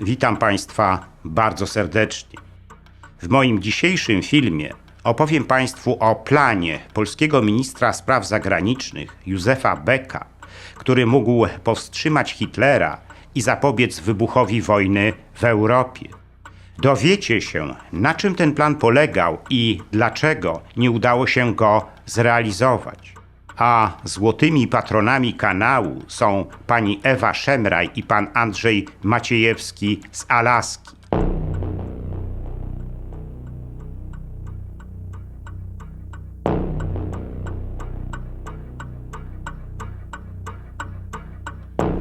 Witam Państwa bardzo serdecznie. W moim dzisiejszym filmie opowiem Państwu o planie polskiego ministra spraw zagranicznych Józefa Becka, który mógł powstrzymać Hitlera i zapobiec wybuchowi wojny w Europie. Dowiecie się, na czym ten plan polegał i dlaczego nie udało się go zrealizować. A złotymi patronami kanału są pani Ewa Szemraj i pan Andrzej Maciejewski z Alaski.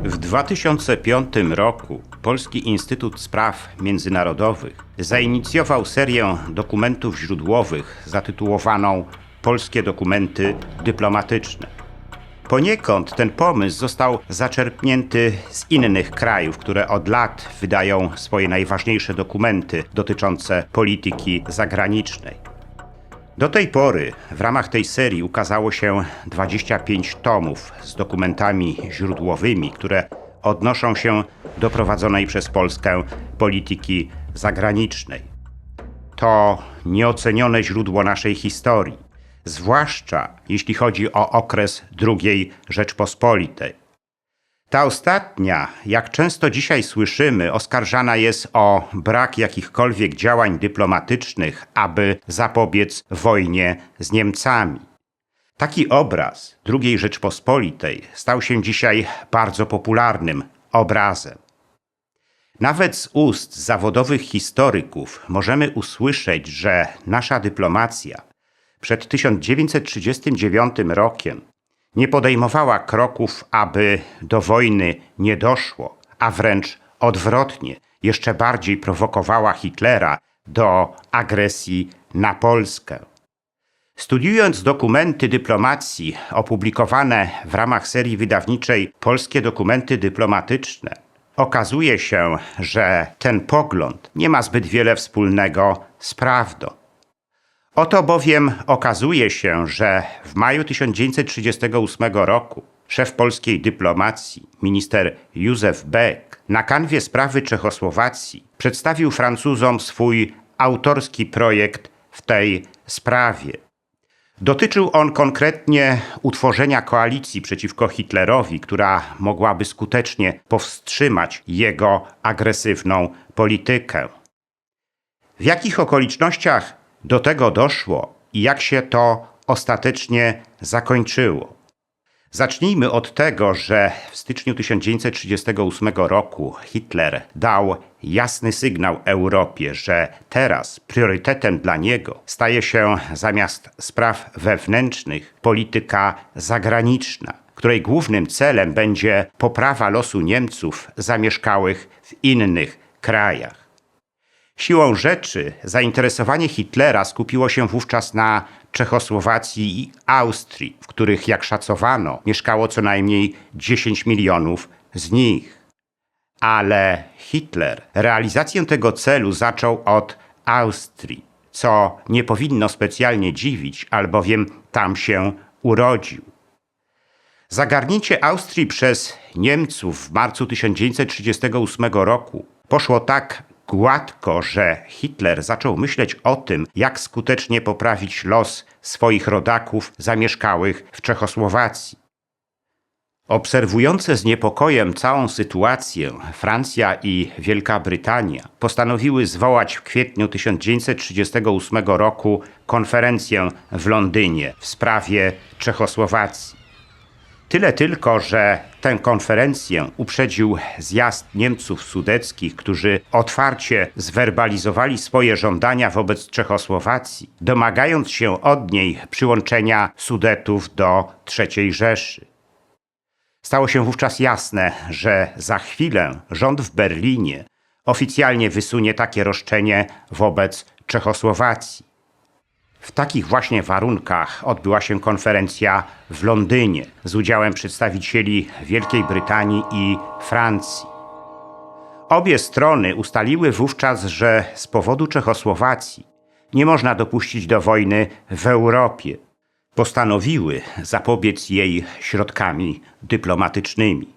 W 2005 roku Polski Instytut Spraw Międzynarodowych zainicjował serię dokumentów źródłowych zatytułowaną Polskie dokumenty dyplomatyczne. Poniekąd ten pomysł został zaczerpnięty z innych krajów, które od lat wydają swoje najważniejsze dokumenty dotyczące polityki zagranicznej. Do tej pory w ramach tej serii ukazało się 25 tomów z dokumentami źródłowymi, które odnoszą się do prowadzonej przez Polskę polityki zagranicznej. To nieocenione źródło naszej historii, zwłaszcza jeśli chodzi o okres II Rzeczpospolitej. Ta ostatnia, jak często dzisiaj słyszymy, oskarżana jest o brak jakichkolwiek działań dyplomatycznych, aby zapobiec wojnie z Niemcami. Taki obraz II Rzeczpospolitej stał się dzisiaj bardzo popularnym obrazem. Nawet z ust zawodowych historyków możemy usłyszeć, że nasza dyplomacja przed 1939 rokiem nie podejmowała kroków, aby do wojny nie doszło, a wręcz odwrotnie, jeszcze bardziej prowokowała Hitlera do agresji na Polskę. Studiując dokumenty dyplomacji opublikowane w ramach serii wydawniczej Polskie dokumenty dyplomatyczne, okazuje się, że ten pogląd nie ma zbyt wiele wspólnego z prawdą. Oto bowiem okazuje się, że w maju 1938 roku szef polskiej dyplomacji, minister Józef Beck, na kanwie sprawy Czechosłowacji przedstawił Francuzom swój autorski projekt w tej sprawie. Dotyczył on konkretnie utworzenia koalicji przeciwko Hitlerowi, która mogłaby skutecznie powstrzymać jego agresywną politykę. W jakich okolicznościach do tego doszło i jak się to ostatecznie zakończyło. Zacznijmy od tego, że w styczniu 1938 roku Hitler dał jasny sygnał Europie, że teraz priorytetem dla niego staje się zamiast spraw wewnętrznych polityka zagraniczna, której głównym celem będzie poprawa losu Niemców zamieszkałych w innych krajach. Siłą rzeczy zainteresowanie Hitlera skupiło się wówczas na Czechosłowacji i Austrii, w których, jak szacowano, mieszkało co najmniej 10 milionów z nich. Ale Hitler realizację tego celu zaczął od Austrii, co nie powinno specjalnie dziwić, albowiem tam się urodził. Zagarnięcie Austrii przez Niemców w marcu 1938 roku poszło tak gładko, że Hitler zaczął myśleć o tym, jak skutecznie poprawić los swoich rodaków zamieszkałych w Czechosłowacji. Obserwujące z niepokojem całą sytuację, Francja i Wielka Brytania postanowiły zwołać w kwietniu 1938 roku konferencję w Londynie w sprawie Czechosłowacji. Tyle tylko, że tę konferencję uprzedził zjazd Niemców sudeckich, którzy otwarcie zwerbalizowali swoje żądania wobec Czechosłowacji, domagając się od niej przyłączenia Sudetów do III Rzeszy. Stało się wówczas jasne, że za chwilę rząd w Berlinie oficjalnie wysunie takie roszczenie wobec Czechosłowacji. W takich właśnie warunkach odbyła się konferencja w Londynie z udziałem przedstawicieli Wielkiej Brytanii i Francji. Obie strony ustaliły wówczas, że z powodu Czechosłowacji nie można dopuścić do wojny w Europie. Postanowiły zapobiec jej środkami dyplomatycznymi.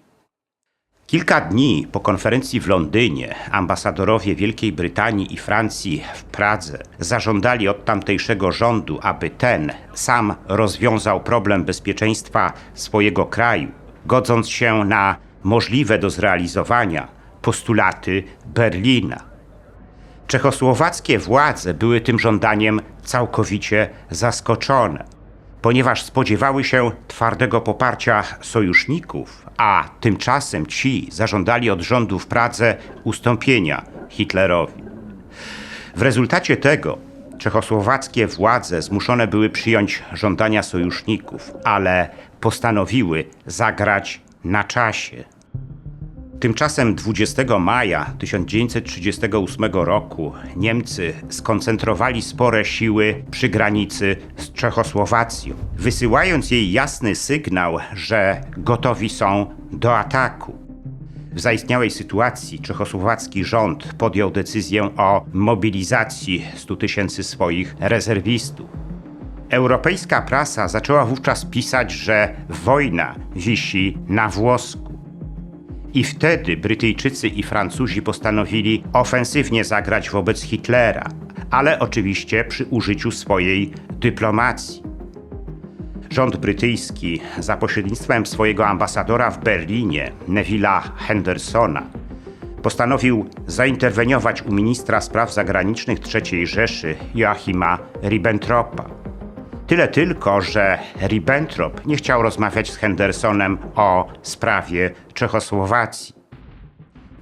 Kilka dni po konferencji w Londynie ambasadorowie Wielkiej Brytanii i Francji w Pradze zażądali od tamtejszego rządu, aby ten sam rozwiązał problem bezpieczeństwa swojego kraju, godząc się na możliwe do zrealizowania postulaty Berlina. Czechosłowackie władze były tym żądaniem całkowicie zaskoczone, ponieważ spodziewały się twardego poparcia sojuszników, a tymczasem ci zażądali od rządu w Pradze ustąpienia Hitlerowi. W rezultacie tego czechosłowackie władze zmuszone były przyjąć żądania sojuszników, ale postanowiły zagrać na czasie. Tymczasem 20 maja 1938 roku Niemcy skoncentrowali spore siły przy granicy z Czechosłowacją, wysyłając jej jasny sygnał, że gotowi są do ataku. W zaistniałej sytuacji czechosłowacki rząd podjął decyzję o mobilizacji 100 tysięcy swoich rezerwistów. Europejska prasa zaczęła wówczas pisać, że wojna wisi na włosku. I wtedy Brytyjczycy i Francuzi postanowili ofensywnie zagrać wobec Hitlera, ale oczywiście przy użyciu swojej dyplomacji. Rząd brytyjski za pośrednictwem swojego ambasadora w Berlinie, Neville'a Hendersona, postanowił zainterweniować u ministra spraw zagranicznych III Rzeszy Joachima Ribbentropa. Tyle tylko, że Ribbentrop nie chciał rozmawiać z Hendersonem o sprawie Czechosłowacji.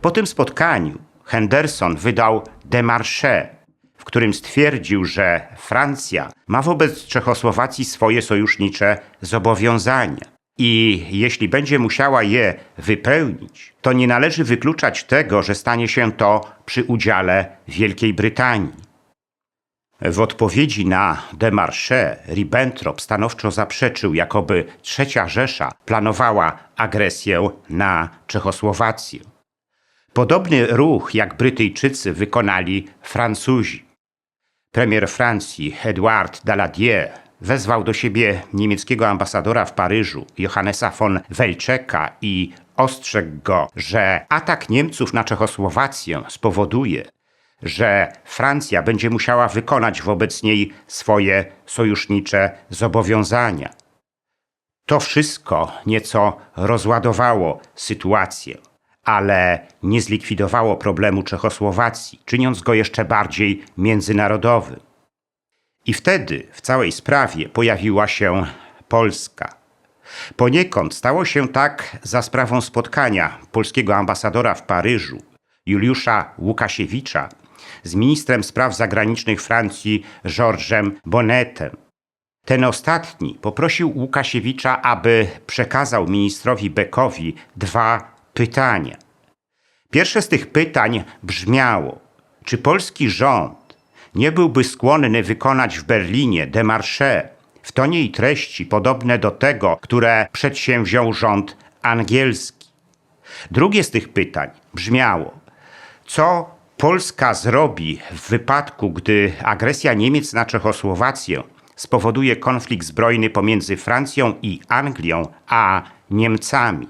Po tym spotkaniu Henderson wydał demarche, w którym stwierdził, że Francja ma wobec Czechosłowacji swoje sojusznicze zobowiązania. I jeśli będzie musiała je wypełnić, to nie należy wykluczać tego, że stanie się to przy udziale Wielkiej Brytanii. W odpowiedzi na demarche Ribbentrop stanowczo zaprzeczył, jakoby Trzecia Rzesza planowała agresję na Czechosłowację. Podobny ruch jak Brytyjczycy wykonali Francuzi. Premier Francji Edouard Daladier wezwał do siebie niemieckiego ambasadora w Paryżu Johannesa von Welczeka i ostrzegł go, że atak Niemców na Czechosłowację spowoduje, że Francja będzie musiała wykonać wobec niej swoje sojusznicze zobowiązania. To wszystko nieco rozładowało sytuację, ale nie zlikwidowało problemu Czechosłowacji, czyniąc go jeszcze bardziej międzynarodowym. I wtedy w całej sprawie pojawiła się Polska. Poniekąd stało się tak za sprawą spotkania polskiego ambasadora w Paryżu, Juliusza Łukasiewicza, z ministrem spraw zagranicznych Francji Georgesem Bonnetem. Ten ostatni poprosił Łukasiewicza, aby przekazał ministrowi Beckowi dwa pytania. Pierwsze z tych pytań brzmiało: czy polski rząd nie byłby skłonny wykonać w Berlinie demarche w tonie i treści podobne do tego, które przedsięwziął rząd angielski? Drugie z tych pytań brzmiało: co Polska zrobi w wypadku, gdy agresja Niemiec na Czechosłowację spowoduje konflikt zbrojny pomiędzy Francją i Anglią a Niemcami.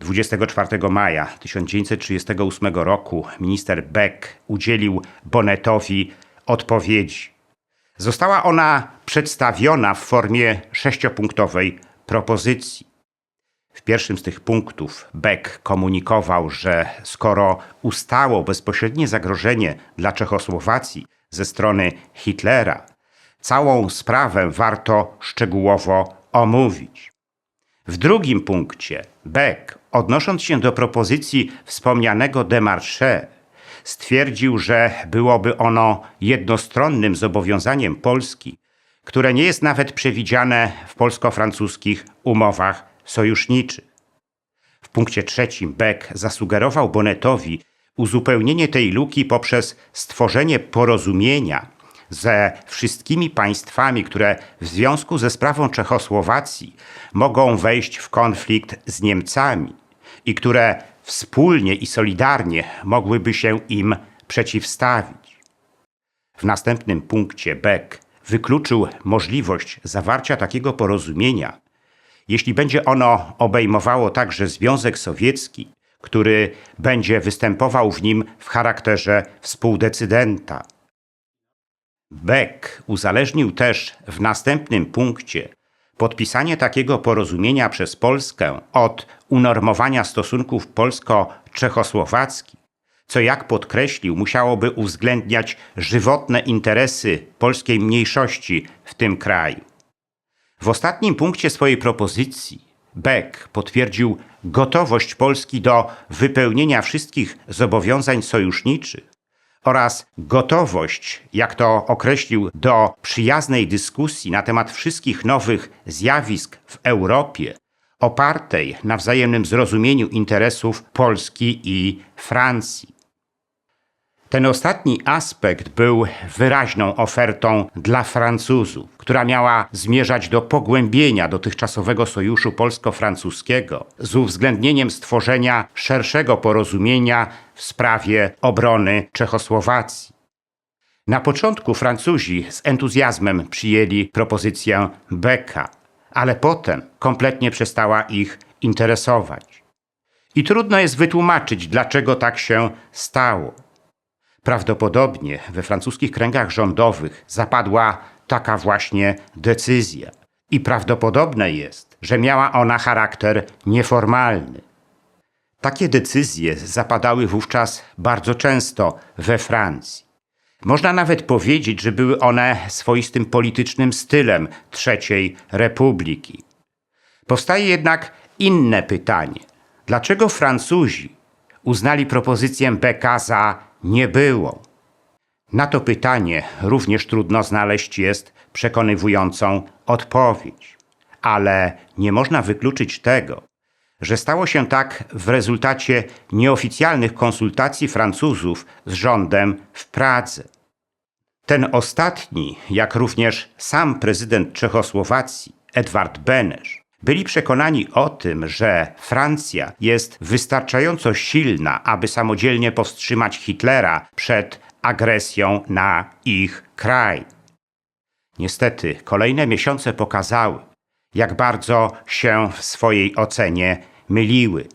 24 maja 1938 roku minister Beck udzielił Bonnetowi odpowiedzi. Została ona przedstawiona w formie sześciopunktowej propozycji. W pierwszym z tych punktów Beck komunikował, że skoro ustało bezpośrednie zagrożenie dla Czechosłowacji ze strony Hitlera, całą sprawę warto szczegółowo omówić. W drugim punkcie Beck, odnosząc się do propozycji wspomnianego demarche, stwierdził, że byłoby ono jednostronnym zobowiązaniem Polski, które nie jest nawet przewidziane w polsko-francuskich umowach sojuszniczy. W punkcie trzecim Beck zasugerował Bonnetowi uzupełnienie tej luki poprzez stworzenie porozumienia ze wszystkimi państwami, które w związku ze sprawą Czechosłowacji mogą wejść w konflikt z Niemcami i które wspólnie i solidarnie mogłyby się im przeciwstawić. W następnym punkcie Beck wykluczył możliwość zawarcia takiego porozumienia jeśli będzie ono obejmowało także Związek Sowiecki, który będzie występował w nim w charakterze współdecydenta. Beck uzależnił też w następnym punkcie podpisanie takiego porozumienia przez Polskę od unormowania stosunków polsko-czechosłowackich, co jak podkreślił, musiałoby uwzględniać żywotne interesy polskiej mniejszości w tym kraju. W ostatnim punkcie swojej propozycji Beck potwierdził gotowość Polski do wypełnienia wszystkich zobowiązań sojuszniczych oraz gotowość, jak to określił, do przyjaznej dyskusji na temat wszystkich nowych zjawisk w Europie, opartej na wzajemnym zrozumieniu interesów Polski i Francji. Ten ostatni aspekt był wyraźną ofertą dla Francuzów, która miała zmierzać do pogłębienia dotychczasowego sojuszu polsko-francuskiego z uwzględnieniem stworzenia szerszego porozumienia w sprawie obrony Czechosłowacji. Na początku Francuzi z entuzjazmem przyjęli propozycję Becka, ale potem kompletnie przestała ich interesować. I trudno jest wytłumaczyć, dlaczego tak się stało. Prawdopodobnie we francuskich kręgach rządowych zapadła taka właśnie decyzja. I prawdopodobne jest, że miała ona charakter nieformalny. Takie decyzje zapadały wówczas bardzo często we Francji. Można nawet powiedzieć, że były one swoistym politycznym stylem III Republiki. Powstaje jednak inne pytanie. Dlaczego Francuzi uznali propozycję Becka za nie było. Na to pytanie również trudno znaleźć jest przekonywującą odpowiedź. Ale nie można wykluczyć tego, że stało się tak w rezultacie nieoficjalnych konsultacji Francuzów z rządem w Pradze. Ten ostatni, jak również sam prezydent Czechosłowacji, Edward Benesz, byli przekonani o tym, że Francja jest wystarczająco silna, aby samodzielnie powstrzymać Hitlera przed agresją na ich kraj. Niestety, kolejne miesiące pokazały, jak bardzo się w swojej ocenie myliły.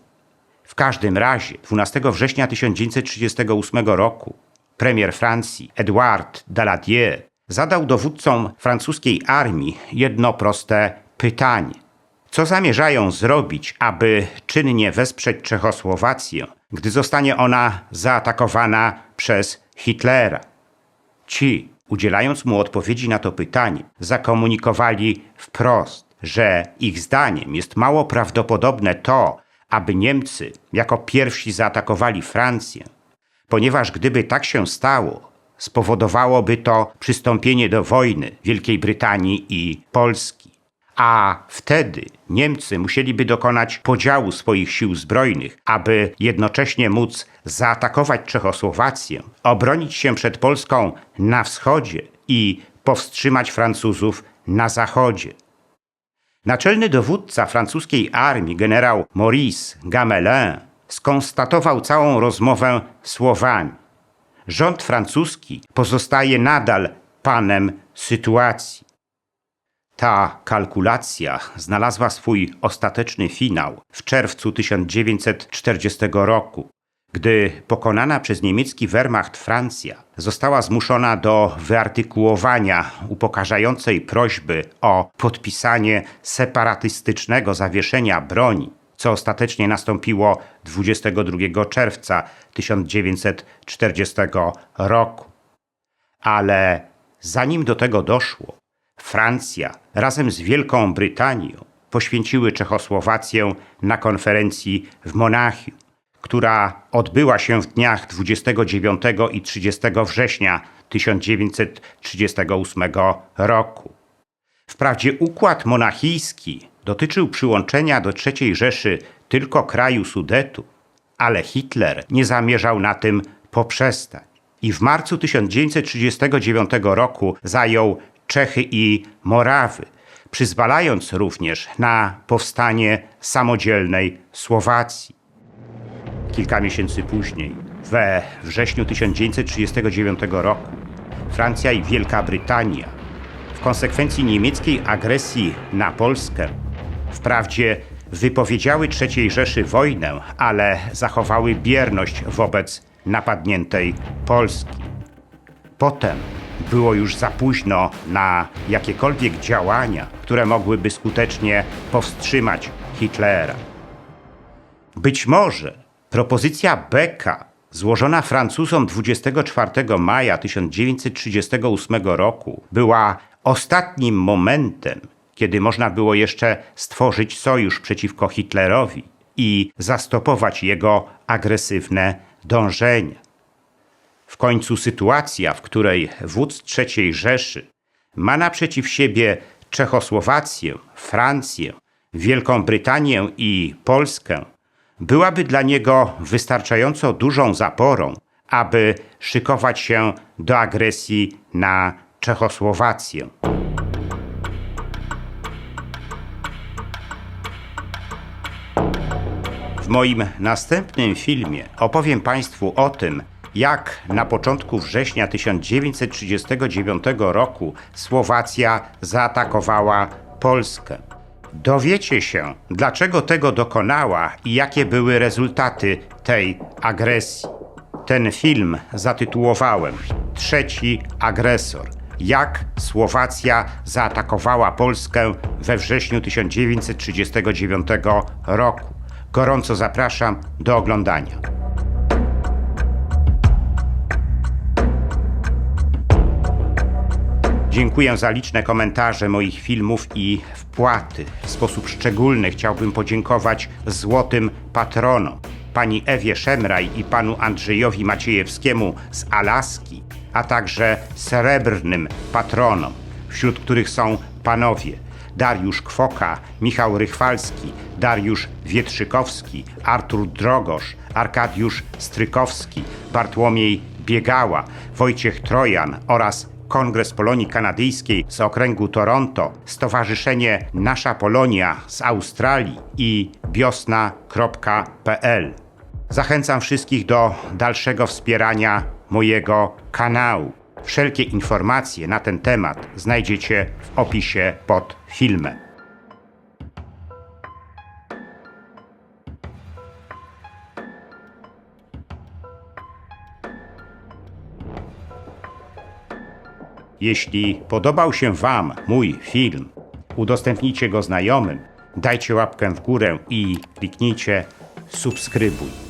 W każdym razie 12 września 1938 roku premier Francji Edouard Daladier zadał dowódcom francuskiej armii jedno proste pytanie. Co zamierzają zrobić, aby czynnie wesprzeć Czechosłowację, gdy zostanie ona zaatakowana przez Hitlera? Ci, udzielając mu odpowiedzi na to pytanie, zakomunikowali wprost, że ich zdaniem jest mało prawdopodobne to, aby Niemcy jako pierwsi zaatakowali Francję, ponieważ gdyby tak się stało, spowodowałoby to przystąpienie do wojny Wielkiej Brytanii i Polski. A wtedy Niemcy musieliby dokonać podziału swoich sił zbrojnych, aby jednocześnie móc zaatakować Czechosłowację, obronić się przed Polską na wschodzie i powstrzymać Francuzów na zachodzie. Naczelny dowódca francuskiej armii, generał Maurice Gamelin, skonstatował całą rozmowę słowami: Rząd francuski pozostaje nadal panem sytuacji. Ta kalkulacja znalazła swój ostateczny finał w czerwcu 1940 roku, gdy pokonana przez niemiecki Wehrmacht Francja została zmuszona do wyartykułowania upokarzającej prośby o podpisanie separatystycznego zawieszenia broni, co ostatecznie nastąpiło 22 czerwca 1940 roku. Ale zanim do tego doszło, Francja razem z Wielką Brytanią poświęciły Czechosłowację na konferencji w Monachium, która odbyła się w dniach 29 i 30 września 1938 roku. Wprawdzie układ monachijski dotyczył przyłączenia do III Rzeszy tylko kraju Sudetu, ale Hitler nie zamierzał na tym poprzestać. I w marcu 1939 roku zajął Czechy i Morawy, przyzwalając również na powstanie samodzielnej Słowacji. Kilka miesięcy później, we wrześniu 1939 roku, Francja i Wielka Brytania, w konsekwencji niemieckiej agresji na Polskę, Wprawdzie wypowiedziały III Rzeszy wojnę, ale zachowały bierność wobec napadniętej Polski. Potem było już za późno na jakiekolwiek działania, które mogłyby skutecznie powstrzymać Hitlera. Być może propozycja Becka, złożona Francuzom 24 maja 1938 roku, była ostatnim momentem, kiedy można było jeszcze stworzyć sojusz przeciwko Hitlerowi i zastopować jego agresywne dążenia. W końcu sytuacja, w której wódz III Rzeszy ma naprzeciw siebie Czechosłowację, Francję, Wielką Brytanię i Polskę, byłaby dla niego wystarczająco dużą zaporą, aby szykować się do agresji na Czechosłowację. W moim następnym filmie opowiem Państwu o tym, jak na początku września 1939 roku Słowacja zaatakowała Polskę. Dowiecie się, dlaczego tego dokonała i jakie były rezultaty tej agresji. Ten film zatytułowałem Trzeci agresor. Jak Słowacja zaatakowała Polskę we wrześniu 1939 roku. Gorąco zapraszam do oglądania. Dziękuję za liczne komentarze moich filmów i wpłaty. W sposób szczególny chciałbym podziękować złotym patronom, pani Ewie Szemraj i panu Andrzejowi Maciejewskiemu z Alaski, a także srebrnym patronom, wśród których są panowie Dariusz Kwoka, Michał Rychwalski, Dariusz Wietrzykowski, Artur Drogosz, Arkadiusz Strykowski, Bartłomiej Biegała, Wojciech Trojan oraz Kongres Polonii Kanadyjskiej z okręgu Toronto, Stowarzyszenie Nasza Polonia z Australii i biosna.pl. Zachęcam wszystkich do dalszego wspierania mojego kanału. Wszelkie informacje na ten temat znajdziecie w opisie pod filmem. Jeśli podobał się Wam mój film, udostępnijcie go znajomym, dajcie łapkę w górę i kliknijcie subskrybuj.